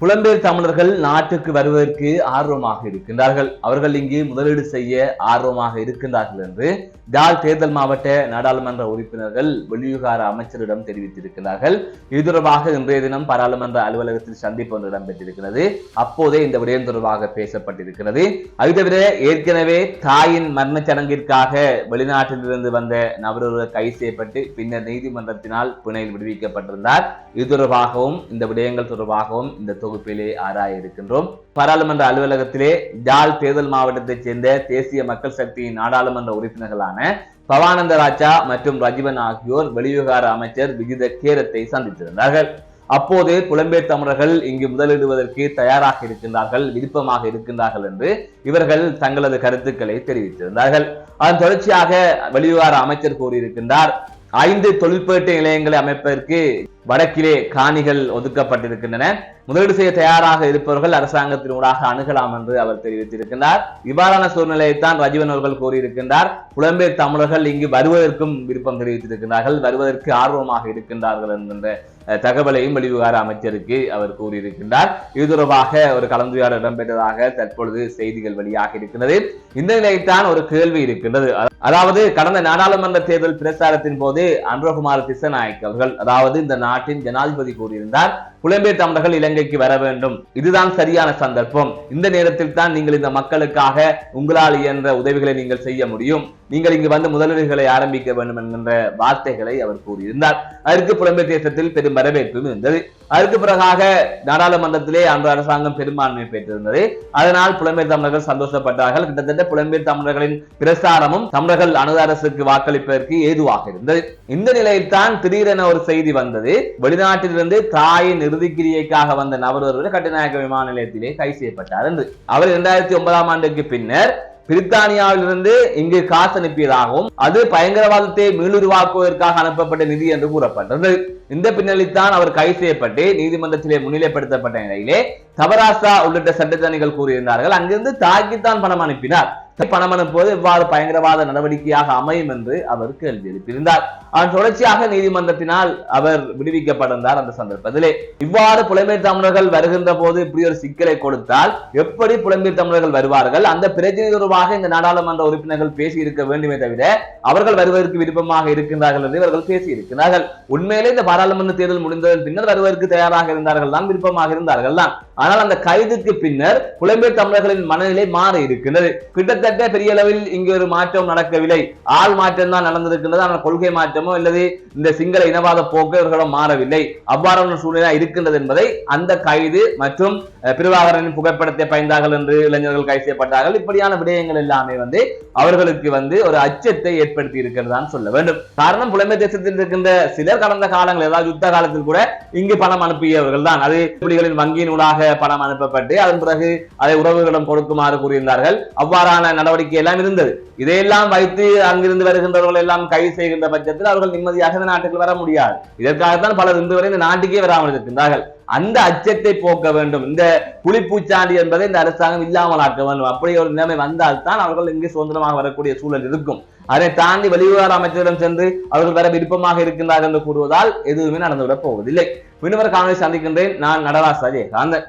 புலம்பெயர் தமிழர்கள் நாட்டுக்கு வருவதற்கு ஆர்வமாக இருக்கின்றார்கள். அவர்கள் இங்கு முதலீடு செய்ய ஆர்வமாக இருக்கின்றார்கள் என்று ஜாழ் தேர்தல் மாவட்ட நாடாளுமன்ற உறுப்பினர்கள் வெளிவிவகார அமைச்சரிடம் தெரிவித்திருக்கிறார்கள் இது தொடர்பாக இன்றைய தினம் பாராளுமன்ற அலுவலகத்தில் சந்திப்பு ஒன்று இடம்பெற்றிருக்கிறது. அப்போதே இந்த விடயம் தொடர்பாக பேசப்பட்டிருக்கிறது. அது தவிர ஏற்கனவே தாயின் மரணச் சடங்கிற்காக வெளிநாட்டிலிருந்து வந்த நபர் கைது செய்யப்பட்டு பின்னர் நீதிமன்றத்தினால் பிணையில் விடுவிக்கப்பட்டிருந்தார். இது தொடர்பாகவும் இந்த விடயங்கள் தொடர்பாகவும் இந்த தொகுப்பிலே ஆராய இருக்கின்றோம் பாராளுமன்ற அலுவலகத்திலே ஜாழ் தேர்தல் மாவட்டத்தைச் சேர்ந்த தேசிய மக்கள் சக்தியின் நாடாளுமன்ற உறுப்பினர்களான பவானந்த ராஜா மற்றும் ரஜிவன் ஆகியோர் வெளிவிவகார அமைச்சர் விஜித கேரத்தை சந்தித்திருந்தார்கள். அப்போது புலம்பெயர் தமிழர்கள் இங்கு முதலிடுவதற்கு தயாராக இருக்கின்றார்கள் விருப்பமாக இருக்கின்றார்கள் என்று இவர்கள் தங்களது கருத்துக்களை தெரிவித்திருந்தார்கள். அதன் தொடர்ச்சியாக வெளிவிவகார அமைச்சர் கூறியிருக்கின்றார் ஐந்து தொழிற்பேட்டை நிலையங்களை அமைப்பதற்கு வடக்கிலே காணிகள் ஒதுக்கப்பட்டிருக்கின்றன. முதலீடு செய்ய தயாராக இருப்பவர்கள் அரசாங்கத்தினூடாக அணுகலாம் என்று அவர் தெரிவித்திருக்கின்றார். இவ்வாறான சூழ்நிலையைத்தான் ரஜீவன் அவர்கள் கூறியிருக்கின்றார். புலம்பெயர் தமிழர்கள் இங்கு வருவதற்கும் விருப்பம் தெரிவித்திருக்கிறார்கள் வருவதற்கு ஆர்வமாக இருக்கின்றார்கள் என்கின்ற தகவலையும் வெளிவிவகார அமைச்சருக்கு அவர் கூறியிருக்கின்றார். இது தொடர்பாக ஒரு கலந்துரையாடல் இடம்பெற்றதாக தற்பொழுது செய்திகள் வெளியாக இருக்கின்றது. இந்த நிலையில்தான் ஒரு கேள்வி இருக்கின்றது. அதாவது கடந்த நாடாளுமன்ற தேர்தல் பிரச்சாரத்தின் போது அன்றகுமார் திசநாயக் அவர்கள் அதாவது இந்த நாட்டின் ஜனாதிபதி கூறியிருந்தார். புலம்பெயர் தமிழர்கள் இலங்கைக்கு வர வேண்டும். இதுதான் சரியான சந்தர்ப்பம். இந்த நேரத்தில் தான் நீங்கள் இந்த மக்களுக்காக உங்களால் இயன்ற உதவிகளை நீங்கள் செய்ய முடியும். நீங்கள் இங்கு வந்து முதலீடுகளை ஆரம்பிக்க வேண்டும் என்கின்ற வார்த்தைகளை அவர் கூறியிருந்தார். அதற்கு புலம்பெயர் தேசத்தில் பெரும் வரவேற்பும் இருந்தது. அதற்கு பிறகாக நாடாளுமன்றத்திலே அன்று அரசாங்கம் பெரும்பான்மை பெற்றிருந்தது. அதனால் புலம்பெயர் தமிழர்கள் சந்தோஷப்பட்டார்கள். கிட்டத்தட்ட புலம்பெயர் தமிழர்களின் பிரசாரமும் தமிழர்கள் அணு அரசுக்கு வாக்களிப்பதற்கு ஏதுவாக இருந்தது. இந்த நிலையில் தான் திடீரென ஒரு செய்தி வந்தது. வெளிநாட்டிலிருந்து தாயின் இறுதிக்கிரியைக்காக வந்த நபர் ஒருவர் கட்டுநாயக்க விமான நிலையத்திலே கைது செய்யப்பட்டார் என்று. அவர் இரண்டாயிரத்தி ஒன்பதாம் ஆண்டுக்கு பின்னர் பிரித்தானியாவிலிருந்து இங்கு காசு அனுப்பியதாகவும் அது பயங்கரவாதத்தை மீளுருவாக்குவதற்காக அனுப்பப்பட்ட நிதி என்று கூறப்பட்டது இந்த பின்னணித்தான் அவர் கைது செய்யப்பட்டு நீதிமன்றத்திலே முன்னிலைப்படுத்தப்பட்ட நிலையிலே தவராசா உள்ளிட்ட சட்டத்தணிகள் கூறியிருந்தார்கள். அங்கிருந்து தாக்கித்தான் பணம் அனுப்பினார். பணம் அனுப்புவது எவ்வாறு பயங்கரவாத நடவடிக்கையாக அமையும் என்று அவர் கேள்வி எழுப்பியிருந்தார். அதன் தொடர்ச்சியாக நீதிமன்றத்தினால் அவர் விடுவிக்கப்பட்டிருந்தார் அந்த சந்தர்ப்பத்திலே. இவ்வாறு புலம்பெயர் தமிழர்கள் வருகின்ற போது இப்படி ஒரு சிக்கலை கொடுத்தால் எப்படி புலம்பெயர் தமிழர்கள் வருவார்கள்? அந்த பிரச்சனை தொடர்பாக இந்த நாடாளுமன்ற உறுப்பினர்கள் பேசி இருக்க வேண்டுமே தவிர அவர்கள் வருவதற்கு விருப்பமாக இருக்கின்றார்கள் என்று இவர்கள் பேசி இருக்கிறார்கள் உண்மையிலே இந்த பாராளுமன்ற தேர்தல் முடிந்ததன் பின்னர் வருவதற்கு தயாராக இருந்தார்கள் தான் விருப்பமாக இருந்தார்கள் தான் ஆனால் அந்த கைதுக்கு பின்னர் புலம்பெயர் தமிழர்களின் மனநிலை மாறி இருக்கின்றது. கிட்டத்தட்ட பெரிய அளவில் இங்கு ஒரு மாற்றம் நடக்கவில்லை. ஆள் மாற்றம் தான் நடந்திருக்கின்றது. ஆனால் கொள்கை மாற்றமோ அல்லது இந்த சிங்கள இனவாத போக்கு இவர்களும் மாறவில்லை. அவ்வாறான சூழ்நிலை இருக்கின்றது என்பதை அந்த கைது மற்றும் பிரபாகரனின் புகைப்படத்தை பயந்தார்கள் என்று இளைஞர்கள் கைது செய்யப்பட்டார்கள். இப்படியான விடயங்கள் எல்லாமே வந்து அவர்களுக்கு வந்து ஒரு அச்சத்தை ஏற்படுத்தி இருக்கிறதான் சொல்ல வேண்டும். காரணம் புலம்பெயர் தேசத்தில் இருக்கின்ற சிலர் கடந்த காலங்கள் ஏதாவது யுத்த காலத்தில் கூட இங்கு பணம் அனுப்பியவர்கள் தான் அது புலிகளின் வங்கியின் ஊடாக பணம் அனுப்பப்பட்டு அதன் பிறகு அதை உறவுகளிடம் கொடுக்குமாறு கூறியிருந்தார்கள். அவ்வாறான நடவடிக்கை எல்லாம் இருந்தது. இதையெல்லாம் வைத்து அங்கிருந்து வருகின்றவர்கள் எல்லாம் கைது செய்கின்ற பட்சத்தில் அவர்கள் நிம்மதியாக இந்த நாட்டுக்கு வர முடியாது. இதற்காகத்தான் பலர் இன்று வரை இந்த நாட்டுக்கே வராமல் இருக்கின்றார்கள். அந்த அச்சத்தை போக்க வேண்டும். இந்த புலிப்பூச்சாண்டி என்பதை இந்த அரசாங்கம் இல்லாமல் ஆக்க வேண்டும். அப்படி ஒரு நிலைமை வந்தால் தான் அவர்கள் இங்கு சுதந்திரமாக வரக்கூடிய சூழல் இருக்கும். அதை தாண்டி வெளிவிவகார அமைச்சரிடம் சென்று அவர்கள் வர விருப்பமாக இருக்கின்றார்கள் என்று கூறுவதால் எதுவுமே நடந்துவிடப் போவதில்லை. மீண்டும் காணொலி சந்திக்கின்றேன். நான் நடராஜ் அஜயகாந்தன்